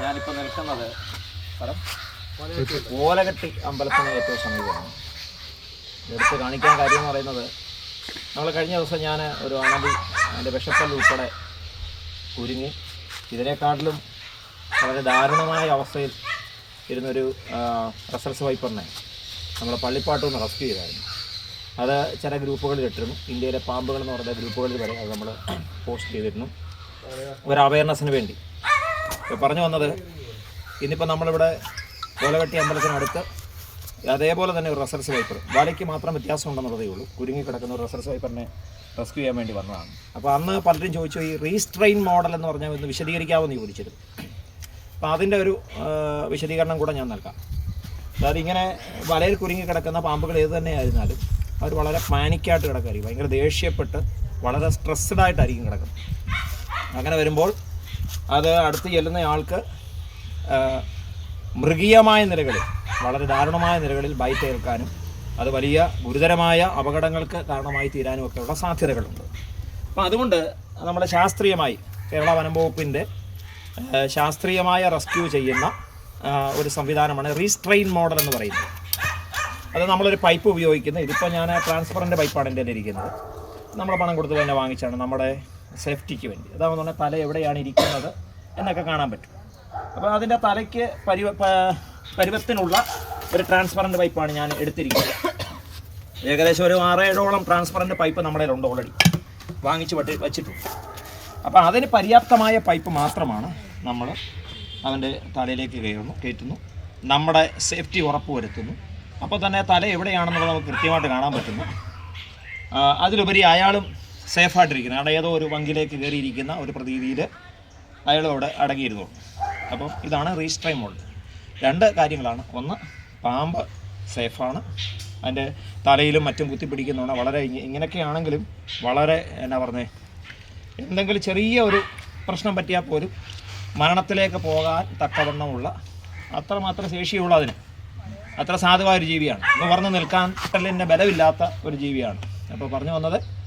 ഞാനിപ്പോൾ നിൽക്കുന്നത് സ്ഥലം ഓലകെട്ടി അമ്പലത്തിന് ഏറ്റവും സമീപമാണ്. എടുത്ത് കാണിക്കാൻ കാര്യം എന്ന് പറയുന്നത് നമ്മൾ കഴിഞ്ഞ ദിവസം ഞാൻ ഒരു അണലി അതിന്റെ വിഷപ്പല്ല് ഉൾപ്പെടെ കുരുങ്ങി ഇതിനേക്കാട്ടിലും വളരെ ദാരുണമായ അവസ്ഥയിൽ ഇരുന്നൊരു റസൽസ് വൈപ്പറിനെ നമ്മൾ പള്ളിപ്പാട്ട് നിന്ന് റെസ്ക്യൂ ചെയ്തായിരുന്നു. അത് ചില ഗ്രൂപ്പുകളിൽ ഇട്ടിരുന്നു. ഇന്ത്യയിലെ പാമ്പുകൾ എന്ന് പറയുന്ന ഗ്രൂപ്പുകളിൽ വരെ അത് നമ്മൾ പോസ്റ്റ് ചെയ്തിരുന്നു. ഒരു അവയർനെസ്സിന് വേണ്ടി. പറഞ്ഞു വന്നത് ഇന്നിപ്പോൾ നമ്മളിവിടെ കോലവെട്ടി അമ്പലത്തിനടുത്ത് അതേപോലെ തന്നെ ഒരു റസൽസ് വൈപ്പർ വലയ്ക്ക് മാത്രം വ്യത്യാസം ഉണ്ടെന്നുള്ളതേ ഉള്ളൂ. കുരുങ്ങി കിടക്കുന്ന ഒരു റസൽസ് വൈപ്പറിനെ റെസ്ക്യൂ ചെയ്യാൻ വേണ്ടി വന്നതാണ്. അപ്പോൾ അന്ന് പലരും ചോദിച്ചു ഈ റീസ്ട്രെയിൻ മോഡൽ എന്ന് പറഞ്ഞാൽ ഒന്ന് വിശദീകരിക്കാമെന്ന് ചോദിച്ചിരുന്നു അപ്പോൾ അതിന്റെ ഒരു വിശദീകരണം കൂടെ ഞാൻ നൽകാം. അതായത് ഇങ്ങനെ വലയിൽ കുരുങ്ങി കിടക്കുന്ന പാമ്പുകൾ ഏത് തന്നെ ആയിരുന്നാലും അവർ വളരെ പാനിക്കായിട്ട് കിടക്കായിരിക്കും ഭയങ്കര ദേഷ്യപ്പെട്ട് വളരെ സ്ട്രെസ്ഡ് ആയിട്ടായിരിക്കും കിടക്കുന്നത്. അങ്ങനെ വരുമ്പോൾ അത് അടുത്ത് ചെല്ലുന്ന ആൾക്ക് മൃഗീയമായ നിലകളിൽ വളരെ ദാരുണമായ നിലകളിൽ ബൈറ്റ് ഏൽക്കാനും അത് വലിയ ഗുരുതരമായ അപകടങ്ങൾക്ക് കാരണമായി തീരാനും ഒക്കെയുള്ള സാധ്യതകളുണ്ട്. അപ്പം അതുകൊണ്ട് നമ്മുടെ ശാസ്ത്രീയമായി കേരള വനം വകുപ്പിന്റെ ശാസ്ത്രീയമായ റെസ്ക്യൂ ചെയ്യുന്ന ഒരു സംവിധാനമാണ് റീസ്ട്രെയിൻ മോഡൽ എന്ന് പറയുന്നത്. അത് നമ്മളൊരു പൈപ്പ് ഉപയോഗിക്കുന്നത് ഇതിപ്പോൾ ഞാൻ ട്രാൻസ്പറന്റ് പൈപ്പാണ് എന്റെ ഇരിക്കുന്നത് നമ്മൾ പണം കൊടുത്ത് തന്നെ വാങ്ങിച്ചാണ്. നമ്മുടെ സേഫ്റ്റിക്ക് വേണ്ടി. അതാണെന്ന് പറഞ്ഞാൽ തല എവിടെയാണ് ഇരിക്കുന്നത് എന്നൊക്കെ കാണാൻ പറ്റും. അപ്പോൾ അതിന്റെ തലയ്ക്ക് പരിവ പരിവത്തിനുള്ള ഒരു ട്രാൻസ്പറന്റ് പൈപ്പാണ് ഞാൻ എടുത്തിരിക്കുന്നത്. ഏകദേശം ഒരു ആറേഴോളം ട്രാൻസ്പറന്റ് പൈപ്പ് നമ്മുടെ ഉണ്ട് ഓൾറെഡി വാങ്ങിച്ച് വട്ടി വച്ചിട്ടുണ്ട്. അപ്പോൾ അതിന് പര്യാപ്തമായ പൈപ്പ് മാത്രമാണ് നമ്മൾ അവന്റെ തലയിലേക്ക് കയറുന്നു കയറ്റുന്നു. നമ്മുടെ സേഫ്റ്റി ഉറപ്പ് വരുത്തുന്നു. അപ്പോൾ തന്നെ തല എവിടെയാണെന്നുള്ളത് നമുക്ക് കൃത്യമായിട്ട് കാണാൻ പറ്റുന്നു. അതിലുപരി അയാളും സേഫായിട്ടിരിക്കുന്നു. അവിടെ ഏതോ ഒരു വങ്കിലേക്ക് കയറിയിരിക്കുന്ന ഒരു പ്രതീതിയിൽ അയാൾ അവിടെ അടങ്ങിയിരുന്നു. അപ്പം ഇതാണ് റീസ്ട്രൈ മോഡൽ രണ്ട് കാര്യങ്ങളാണ്. ഒന്ന് പാമ്പ് സേഫാണ്. അതിന്റെ തലയിലും മറ്റും കുത്തിപ്പിടിക്കുന്നതാണ്. വളരെ ഇങ്ങനെയൊക്കെ ഇങ്ങനെയൊക്കെയാണെങ്കിലും വളരെ എന്നാ പറഞ്ഞേ എന്തെങ്കിലും ചെറിയ ഒരു പ്രശ്നം പറ്റിയാൽ പോലും മരണത്തിലേക്ക് പോകാൻ തക്കവണ്ണമുള്ള അത്രമാത്രം ശേഷിയുള്ള അതിന്. അത്ര സാധുവായ ഒരു ജീവിയാണ്. എന്ന് പറഞ്ഞു നിൽക്കാൻ തന്നെ ബലമില്ലാത്ത ഒരു ജീവിയാണ്. അപ്പോൾ പറഞ്ഞു വന്നത്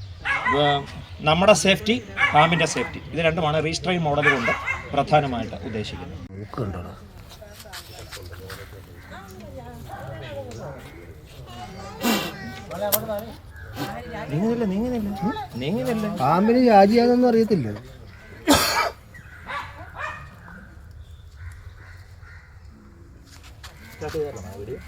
നമ്മുടെ സേഫ്റ്റി ഫാമിന്റെ സേഫ്റ്റി. ഇത് രണ്ടുമാണ് റീസ്ട്രൈൻ മോഡൽ കൊണ്ട് പ്രധാനമായിട്ട് ഉദ്ദേശിക്കുന്നത്. നീങ്ങുന്നില്ല നീങ്ങുന്നില്ല. നീങ്ങുന്നില്ല. പാമ്പിന് രാജിയാണെന്നൊന്നും അറിയത്തില്ല. വീഡിയോ?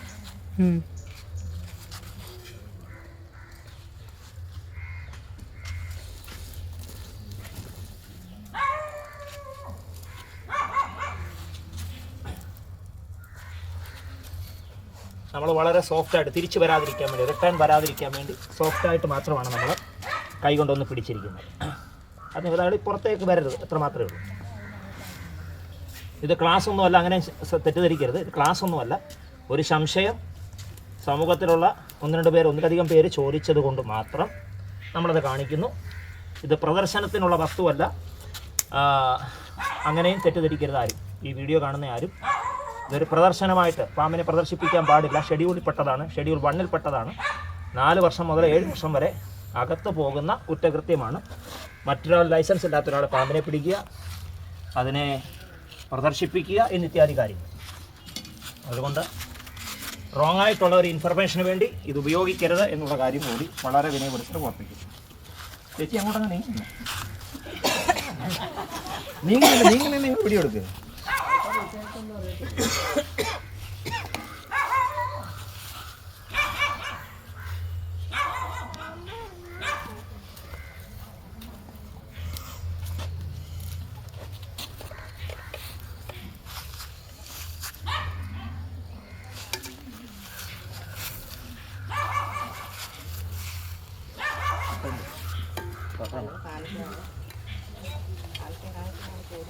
നമ്മൾ വളരെ സോഫ്റ്റായിട്ട് തിരിച്ച് വരാതിരിക്കാൻ വേണ്ടി റിട്ടേൺ വരാതിരിക്കാൻ വേണ്ടി സോഫ്റ്റായിട്ട് മാത്രമാണ് നമ്മൾ കൈ കൊണ്ടൊന്ന് പിടിച്ചിരിക്കുന്നത്. അത് അതായത് പുറത്തേക്ക് വരരുത് എത്ര മാത്രമേ ഉള്ളൂ. ഇത് ക്ലാസ് ഒന്നുമല്ല അങ്ങനെ തെറ്റിദ്ധരിക്കരുത്. ഇത് ക്ലാസ് ഒന്നുമല്ല ഒരു സംശയം സമൂഹത്തിലുള്ള ഒന്ന് രണ്ട് പേര് ഒന്നിലധികം പേര് ചോദിച്ചത് കൊണ്ട് മാത്രം നമ്മളത് കാണിക്കുന്നു. ഇത് പ്രദർശനത്തിനുള്ള വസ്തുവല്ല. അങ്ങനെയും തെറ്റിദ്ധരിക്കരുത് ആരും. ഈ വീഡിയോ കാണുന്ന ആരും. ഇതൊരു പ്രദർശനമായിട്ട് പാമ്പിനെ പ്രദർശിപ്പിക്കാൻ പാടില്ല. ഷെഡ്യൂളിൽപ്പെട്ടതാണ്. ഷെഡ്യൂൾ വണ്ണിൽപ്പെട്ടതാണ് നാല് വർഷം മുതൽ ഏഴ് വർഷം വരെ അകത്ത് പോകുന്ന കുറ്റകൃത്യമാണ്. മറ്റൊരാൾ ലൈസൻസ് ഇല്ലാത്ത ഒരാളെ പാമ്പിനെ പിടിക്കുക അതിനെ പ്രദർശിപ്പിക്കുക എന്നിത്യാദി കാര്യങ്ങൾ. അതുകൊണ്ട് റോങ് ആയിട്ടുള്ള ഒരു ഇൻഫർമേഷന് വേണ്ടി ഇത് ഉപയോഗിക്കരുത് എന്നുള്ള കാര്യം കൂടി വളരെ വിനയപ്പെടുത്തി ഓർപ്പിക്കും ചേച്ചി അങ്ങോട്ടങ്ങ് നീങ്ങുന്നു. നീങ്ങുന്നില്ല നീങ്ങുന്നില്ല നിങ്ങൾ Hãy subscribe cho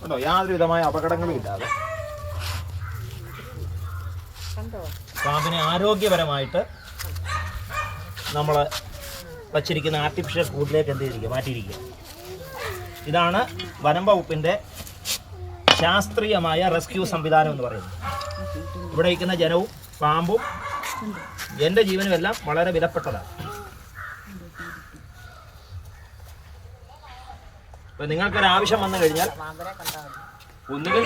കേട്ടോ യാതൊരു വിധമായ അപകടങ്ങളും ഇല്ലാതെ. പാമ്പിനെ ആരോഗ്യപരമായിട്ട് നമ്മൾ വച്ചിരിക്കുന്ന ആർട്ടിഫിഷ്യൽ കൂട്ടിലേക്ക് എന്ത് ചെയ്തിരിക്കുക? മാറ്റിയിരിക്കുക. ഇതാണ് വനം വകുപ്പിന്റെ ശാസ്ത്രീയമായ റെസ്ക്യൂ സംവിധാനം എന്ന് പറയുന്നത്. ഇവിടെ ഇരിക്കുന്ന ജനവും പാമ്പും എന്റെ ജീവനും എല്ലാം വളരെ വിലപ്പെട്ടതാണ്. അപ്പോൾ നിങ്ങൾക്കൊരു ആവശ്യം വന്നു കഴിഞ്ഞാൽ ഒന്നുകിൽ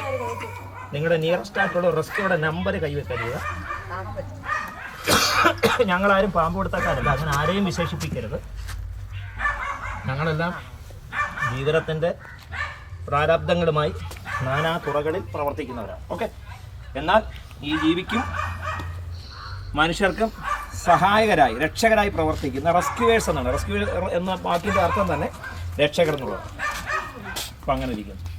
നിങ്ങളുടെ നിയറസ്റ്റ് ആയിട്ടുള്ള റെസ്ക്യൂടെ നമ്പർ കൈവെക്കരുത് ഞങ്ങളാരും പാമ്പ് കൊടുത്തക്കാരല്ല അങ്ങനെ ആരെയും വിശേഷിപ്പിക്കരുത്. ഞങ്ങളെല്ലാം ജീവിതത്തിന്റെ പ്രാരാബ്ദങ്ങളുമായി നാനാ തുറകളിൽ പ്രവർത്തിക്കുന്നവരാണ് ഓക്കെ എന്നാൽ ഈ ജീവിക്കും മനുഷ്യർക്കും സഹായകരായി രക്ഷകരായി പ്രവർത്തിക്കുന്ന റെസ്ക്യൂവേഴ്സ് എന്നാണ്. റെസ്ക്യൂ എന്ന വാക്കിന്റെ അർത്ഥം തന്നെ രക്ഷകർ എന്നുള്ളത് അപ്പം അങ്ങനെ ഇരിക്കുന്നു.